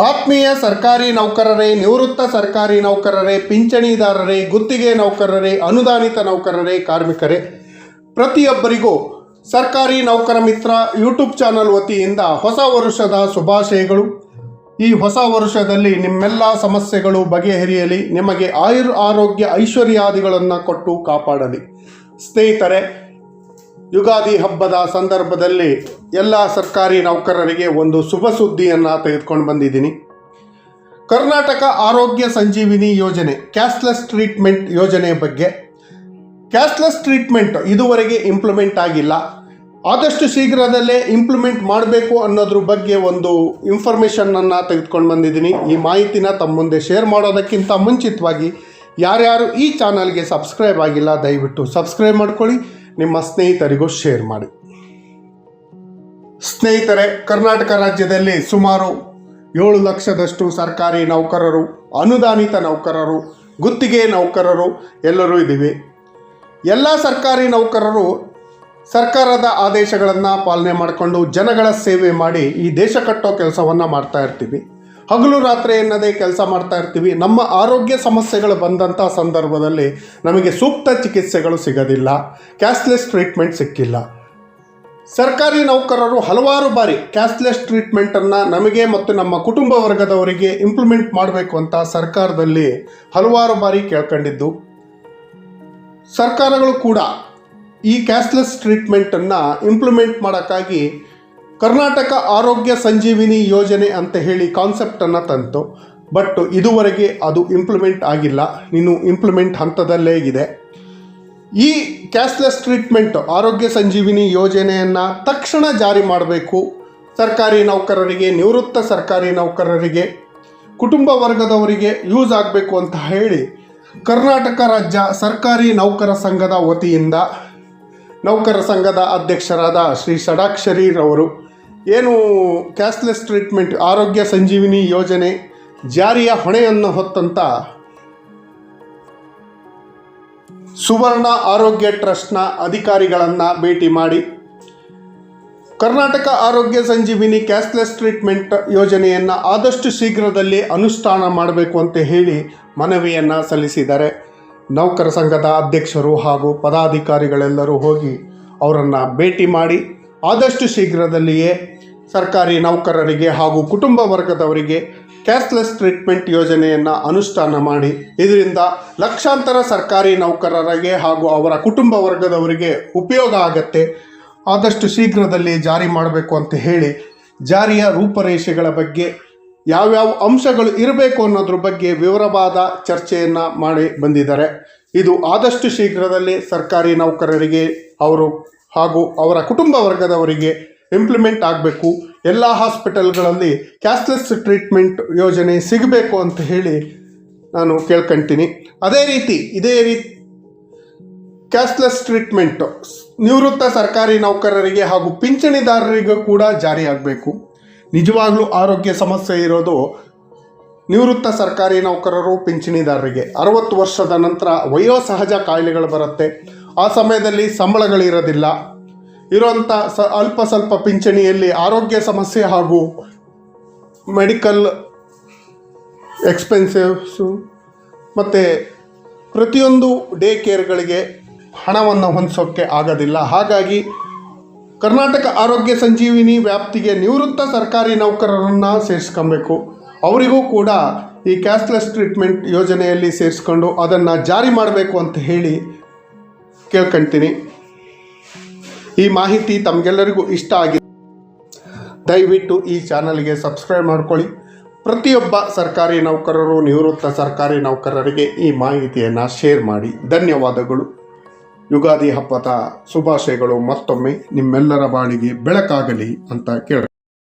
ಆತ್ಮೀಯ ಸರ್ಕಾರಿ ನೌಕರರೇ, ನಿವೃತ್ತ ಸರ್ಕಾರಿ ನೌಕರರೇ, ಪಿಂಚಣಿದಾರರೇ, ಗುತ್ತಿಗೆ ನೌಕರರೇ, ಅನುದಾನಿತ ನೌಕರರೇ, ಕಾರ್ಮಿಕರೇ, ಪ್ರತಿಯೊಬ್ಬರಿಗೂ ಸರ್ಕಾರಿ ನೌಕರ ಮಿತ್ರ ಯೂಟ್ಯೂಬ್ ಚಾನಲ್ ವತಿಯಿಂದ ಹೊಸ ವರುಷದ ಶುಭಾಶಯಗಳು. ಈ ಹೊಸ ವರುಷದಲ್ಲಿ ನಿಮ್ಮೆಲ್ಲ ಸಮಸ್ಯೆಗಳು ಬಗೆಹರಿಯಲಿ, ನಿಮಗೆ ಆಯುರ್ ಆರೋಗ್ಯ ಐಶ್ವರ್ಯಾದಿಗಳನ್ನು ಕೊಟ್ಟು ಕಾಪಾಡಲಿ. ಸ್ನೇಹಿತರೆ ಯುಗಾದಿ ಹಬ್ಬದ ಸಂದರ್ಭದಲ್ಲಿ ಎಲ್ಲ ಸರ್ಕಾರಿ ನೌಕರರಿಗೆ ಒಂದು ಶುಭ ಸುದ್ದಿಯನ್ನು ತೆಗೆದುಕೊಂಡು ಬಂದಿದ್ದೀನಿ. ಕರ್ನಾಟಕ ಆರೋಗ್ಯ ಸಂಜೀವಿನಿ ಯೋಜನೆ ಕ್ಯಾಶ್ಲೆಸ್ ಟ್ರೀಟ್ಮೆಂಟ್ ಯೋಜನೆ ಬಗ್ಗೆ. ಕ್ಯಾಶ್ಲೆಸ್ ಟ್ರೀಟ್ಮೆಂಟ್ ಇದುವರೆಗೆ ಇಂಪ್ಲಿಮೆಂಟ್ ಆಗಿಲ್ಲ. ಆದಷ್ಟು ಶೀಘ್ರದಲ್ಲೇ ಇಂಪ್ಲಿಮೆಂಟ್ ಮಾಡಬೇಕು ಅನ್ನೋದ್ರ ಬಗ್ಗೆ ಒಂದು ಇನ್ಫಾರ್ಮೇಷನನ್ನು ತೆಗೆದುಕೊಂಡು ಬಂದಿದ್ದೀನಿ. ಈ ಮಾಹಿತಿನ ತಮ್ಮ ಮುಂದೆ ಶೇರ್ ಮಾಡೋದಕ್ಕಿಂತ ಮುಂಚಿತವಾಗಿ ಯಾರ್ಯಾರು ಈ ಚಾನಲ್ಗೆ ಸಬ್ಸ್ಕ್ರೈಬ್ ಆಗಿಲ್ಲ, ದಯವಿಟ್ಟು ಸಬ್ಸ್ಕ್ರೈಬ್ ಮಾಡ್ಕೊಳ್ಳಿ. ನಿಮ್ಮ ಸ್ನೇಹಿತರಿಗೂ ಶೇರ್ ಮಾಡಿ. ಸ್ನೇಹಿತರೆ, ಕರ್ನಾಟಕ ರಾಜ್ಯದಲ್ಲಿ ಸುಮಾರು ಏಳು ಲಕ್ಷದಷ್ಟು ಸರ್ಕಾರಿ ನೌಕರರು, ಅನುದಾನಿತ ನೌಕರರು, ಗುತ್ತಿಗೆ ನೌಕರರು ಎಲ್ಲರೂ ಇದ್ದೀವಿ. ಎಲ್ಲ ಸರ್ಕಾರಿ ನೌಕರರು ಸರ್ಕಾರದ ಆದೇಶಗಳನ್ನು ಪಾಲನೆ ಮಾಡಿಕೊಂಡು ಜನಗಳ ಸೇವೆ ಮಾಡಿ ಈ ದೇಶ ಕಟ್ಟೋ ಕೆಲಸವನ್ನು ಮಾಡ್ತಾ ಇರ್ತೀವಿ. ಹಗಲು ರಾತ್ರಿ ಎನ್ನದೇ ಕೆಲಸ ಮಾಡ್ತಾ ಇರ್ತೀವಿ. ನಮ್ಮ ಆರೋಗ್ಯ ಸಮಸ್ಯೆಗಳು ಬಂದಂಥ ಸಂದರ್ಭದಲ್ಲಿ ನಮಗೆ ಸೂಕ್ತ ಚಿಕಿತ್ಸೆಗಳು ಸಿಗೋದಿಲ್ಲ. ಕ್ಯಾಶ್ಲೆಸ್ ಟ್ರೀಟ್ಮೆಂಟ್ ಸಿಕ್ಕಿಲ್ಲ. ಸರ್ಕಾರಿ ನೌಕರರು ಹಲವಾರು ಬಾರಿ ಕ್ಯಾಶ್ಲೆಸ್ ಟ್ರೀಟ್ಮೆಂಟನ್ನು ನಮಗೆ ಮತ್ತು ನಮ್ಮ ಕುಟುಂಬ ವರ್ಗದವರಿಗೆ ಇಂಪ್ಲಿಮೆಂಟ್ ಮಾಡಬೇಕು ಅಂತ ಸರ್ಕಾರದಲ್ಲಿ ಹಲವಾರು ಬಾರಿ ಕೇಳ್ಕೊಂಡಿದ್ದು. ಸರ್ಕಾರಗಳು ಕೂಡ ಈ ಕ್ಯಾಶ್ಲೆಸ್ ಟ್ರೀಟ್ಮೆಂಟನ್ನು ಇಂಪ್ಲಿಮೆಂಟ್ ಮಾಡೋಕ್ಕಾಗಿ ಕರ್ನಾಟಕ ಆರೋಗ್ಯ ಸಂಜೀವಿನಿ ಯೋಜನೆ ಅಂತ ಹೇಳಿ ಕಾನ್ಸೆಪ್ಟನ್ನು ತಂತು. ಬಟ್ ಇದುವರೆಗೆ ಅದು ಇಂಪ್ಲಿಮೆಂಟ್ ಆಗಿಲ್ಲ. ನೀನು ಇಂಪ್ಲಿಮೆಂಟ್ ಹಂತದಲ್ಲೇ ಇದೆ. ಈ ಕ್ಯಾಶ್ಲೆಸ್ ಟ್ರೀಟ್ಮೆಂಟ್ ಆರೋಗ್ಯ ಸಂಜೀವಿನಿ ಯೋಜನೆಯನ್ನು ತಕ್ಷಣ ಜಾರಿ ಮಾಡಬೇಕು. ಸರ್ಕಾರಿ ನೌಕರರಿಗೆ, ನಿವೃತ್ತ ಸರ್ಕಾರಿ ನೌಕರರಿಗೆ, ಕುಟುಂಬ ವರ್ಗದವರಿಗೆ ಯೂಸ್ ಆಗಬೇಕು ಅಂತ ಹೇಳಿ ಕರ್ನಾಟಕ ರಾಜ್ಯ ಸರ್ಕಾರಿ ನೌಕರ ಸಂಘದ ವತಿಯಿಂದ ನೌಕರ ಸಂಘದ ಅಧ್ಯಕ್ಷರಾದ ಶ್ರೀ ಷಡಾಕ್ಷರಿರವರು ಏನು ಕ್ಯಾಶ್ಲೆಸ್ ಟ್ರೀಟ್ಮೆಂಟ್ ಆರೋಗ್ಯ ಸಂಜೀವಿನಿ ಯೋಜನೆ, ಜಾರಿಯ ಹೊಣೆಯನ್ನು ಹೊತ್ತಂತ ಸುವರ್ಣ ಆರೋಗ್ಯ ಟ್ರಸ್ಟ್ನ ಅಧಿಕಾರಿಗಳನ್ನು ಭೇಟಿ ಮಾಡಿ ಕರ್ನಾಟಕ ಆರೋಗ್ಯ ಸಂಜೀವಿನಿ ಕ್ಯಾಶ್ಲೆಸ್ ಟ್ರೀಟ್ಮೆಂಟ್ ಯೋಜನೆಯನ್ನು ಆದಷ್ಟು ಶೀಘ್ರದಲ್ಲಿ ಅನುಷ್ಠಾನ ಮಾಡಬೇಕು ಅಂತ ಹೇಳಿ ಮನವಿಯನ್ನು ಸಲ್ಲಿಸಿದ್ದಾರೆ. ನೌಕರ ಸಂಘದ ಅಧ್ಯಕ್ಷರು ಹಾಗೂ ಪದಾಧಿಕಾರಿಗಳೆಲ್ಲರೂ ಹೋಗಿ ಅವರನ್ನು ಭೇಟಿ ಮಾಡಿ ಆದಷ್ಟು ಶೀಘ್ರದಲ್ಲಿಯೇ ಸರ್ಕಾರಿ ನೌಕರರಿಗೆ ಹಾಗೂ ಕುಟುಂಬ ವರ್ಗದವರಿಗೆ ಕ್ಯಾಶ್ಲೆಸ್ ಟ್ರೀಟ್ಮೆಂಟ್ ಯೋಜನೆಯನ್ನು ಅನುಷ್ಠಾನ ಮಾಡಿ, ಇದರಿಂದ ಲಕ್ಷಾಂತರ ಸರ್ಕಾರಿ ನೌಕರರಿಗೆ ಹಾಗೂ ಅವರ ಕುಟುಂಬ ವರ್ಗದವರಿಗೆ ಉಪಯೋಗ ಆಗತ್ತೆ. ಆದಷ್ಟು ಶೀಘ್ರದಲ್ಲಿ ಜಾರಿ ಮಾಡಬೇಕು ಅಂತ ಹೇಳಿ, ಜಾರಿಯ ರೂಪರೇಷೆಗಳ ಬಗ್ಗೆ ಯಾವ್ಯಾವ ಅಂಶಗಳು ಇರಬೇಕು ಅನ್ನೋದ್ರ ಬಗ್ಗೆ ವಿವರವಾದ ಚರ್ಚೆಯನ್ನು ಮಾಡಿ ಬಂದಿದ್ದಾರೆ. ಇದು ಆದಷ್ಟು ಶೀಘ್ರದಲ್ಲಿ ಸರ್ಕಾರಿ ನೌಕರರಿಗೆ, ಅವರು ಹಾಗೂ ಅವರ ಕುಟುಂಬ ವರ್ಗದವರಿಗೆ ಇಂಪ್ಲಿಮೆಂಟ್ ಆಗಬೇಕು. ಎಲ್ಲ ಹಾಸ್ಪಿಟಲ್ಗಳಲ್ಲಿ ಕ್ಯಾಶ್ಲೆಸ್ ಟ್ರೀಟ್ಮೆಂಟ್ ಯೋಜನೆ ಸಿಗಬೇಕು ಅಂತ ಹೇಳಿ ನಾನು ಕೇಳ್ಕೊಂತೀನಿ. ಅದೇ ರೀತಿ, ಇದೇ ರೀತಿ ಕ್ಯಾಶ್ಲೆಸ್ ಟ್ರೀಟ್ಮೆಂಟ್ ನಿವೃತ್ತ ಸರ್ಕಾರಿ ನೌಕರರಿಗೆ ಹಾಗೂ ಪಿಂಚಣಿದಾರರಿಗೂ ಕೂಡ ಜಾರಿಯಾಗಬೇಕು ನಿಜವಾಗ್ಲೂ ಆರೋಗ್ಯ ಸಮಸ್ಯೆ ಇರೋದು ನಿವೃತ್ತ ಸರ್ಕಾರಿ ನೌಕರರು, ಪಿಂಚಣಿದಾರರಿಗೆ. ಅರವತ್ತು ವರ್ಷದ ನಂತರ ವಯೋಸಹಜ ಕಾಯಿಲೆಗಳು ಬರುತ್ತೆ. ಆ ಸಮಯದಲ್ಲಿ ಸಂಬಳಗಳಿರೋದಿಲ್ಲ. ಇರೋಂಥ ಸ ಅಲ್ಪ ಸ್ವಲ್ಪ ಪಿಂಚಣಿಯಲ್ಲಿ ಆರೋಗ್ಯ ಸಮಸ್ಯೆ ಹಾಗೂ ಮೆಡಿಕಲ್ ಎಕ್ಸ್ಪೆನ್ಸಿವ್ಸು ಮತ್ತು ಪ್ರತಿಯೊಂದು ಡೇ ಕೇರ್ಗಳಿಗೆ ಹಣವನ್ನು ಹೊಂದಿಸೋಕ್ಕೆ ಆಗೋದಿಲ್ಲ. ಹಾಗಾಗಿ ಕರ್ನಾಟಕ ಆರೋಗ್ಯ ಸಂಜೀವಿನಿ ವ್ಯಾಪ್ತಿಗೆ ನಿವೃತ್ತ ಸರ್ಕಾರಿ ನೌಕರರನ್ನು ಸೇರಿಸ್ಕೊಬೇಕು. ಅವರಿಗೂ ಕೂಡ ಈ ಕ್ಯಾಶ್ಲೆಸ್ ಟ್ರೀಟ್ಮೆಂಟ್ ಯೋಜನೆಯಲ್ಲಿ ಸೇರಿಸ್ಕೊಂಡು ಅದನ್ನು ಜಾರಿ ಮಾಡಬೇಕು ಅಂತ ಹೇಳಿ ಕೇಳ್ಕೊಳ್ತೀನಿ ಈ ಮಾಹಿತಿ ತಮಗೆಲ್ಲರಿಗೂ ಇಷ್ಟ ಆಗಿದೆ ದಯವಿಟ್ಟು ಈ ಚಾನಲ್ಗೆ ಸಬ್ಸ್ಕ್ರೈಬ್ ಮಾಡ್ಕೊಳ್ಳಿ. ಪ್ರತಿಯೊಬ್ಬ ಸರ್ಕಾರಿ ನೌಕರರು, ನಿವೃತ್ತ ಸರ್ಕಾರಿ ನೌಕರರಿಗೆ ಈ ಮಾಹಿತಿಯನ್ನು ಶೇರ್ ಮಾಡಿ. ಧನ್ಯವಾದಗಳು. ಯುಗಾದಿ ಹಬ್ಬದ ಶುಭಾಶಯಗಳು ಮತ್ತೊಮ್ಮೆ ನಿಮ್ಮೆಲ್ಲರ ಬಾಳಿಗೆ ಬೆಳಕಾಗಲಿ ಅಂತ ಕೇಳ